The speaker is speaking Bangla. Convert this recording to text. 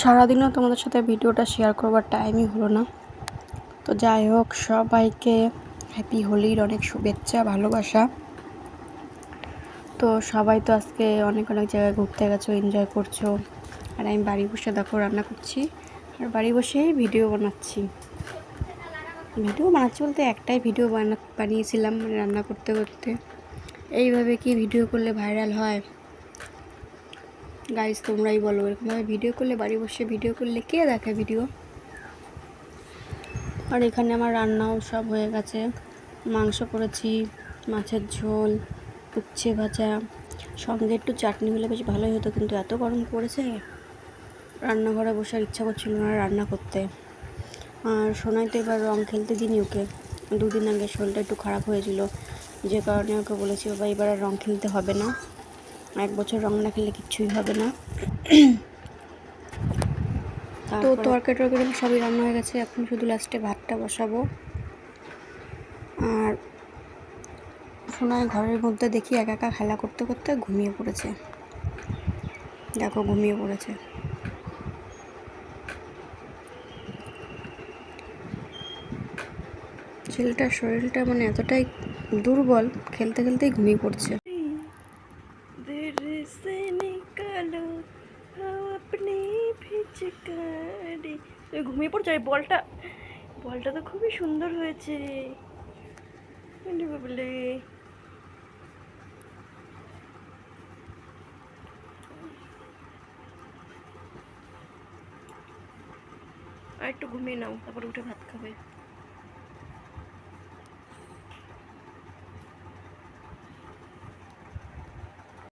সারাদিনও তোমাদের সাথে ভিডিওটা শেয়ার করবার টাইমই হলো না। তো যাই হোক, সবাইকে হ্যাপি হোলির অনেক শুভেচ্ছা, ভালোবাসা। তো সবাই তো আজকে অনেক অনেক জায়গায় ঘুরতে গেছো এনজয় করছ। আর আমি বাড়ি বসে দেখো, রান্না করছি। আর বাড়ি বসেই ভিডিও বানাচ্ছি। ভিডিও বানাচ্ছি বলতে একটাই ভিডিও বানা বানিয়েছিলাম মানে রান্না করতে করতে। এইভাবে কি ভিডিও করলে ভাইরাল হয়? গাইজ তোমরাই বলো, এরকমভাবে ভিডিও করলে, বাড়ি বসে ভিডিও করলে কে দেখে ভিডিও আর এখানে আমার রান্নাও সব হয়ে গেছে। মাংস করেছি, মাছের ঝোল, উচ্ছে ভাজা, সঙ্গে একটু চাটনি হলে বেশ ভালোই হতো, কিন্তু এত গরম পড়েছে, রান্নাঘরে বসার ইচ্ছা করছিল না রান্না করতে। আর সোনাই তো এবার রং খেলতে দিনই ওকে। দুদিন আগে শরীরটা একটু খারাপ হয়েছিল, যে কারণে ওকে বলেছি, বাবা, এবার আর রং খেলতে হবে না। এক বছর রং না খেলে কিচ্ছুই হবে না। তো তরকারি টরকারি সবই রান্না হয়ে গেছে এখন শুধু লাস্টে ভাতটা বসাবো। আর সোনার ঘরের মধ্যে দেখি একা একা খেলা করতে করতে ঘুমিয়ে পড়েছে। দেখো ঘুমিয়ে পড়েছে। ছেলেটার শরীরটা মানে এতটাই দুর্বল খেলতে খেলতেই ঘুমিয়ে পড়ছে। ভালো আপনি ভিজকারে তুই ঘুমিয়ে পড়ছো? এই বলটা বলটা তো খুবই সুন্দর হয়েছে। বলে একটু ঘুমিয়ে নাও, তারপর উঠে ভাত খাবে।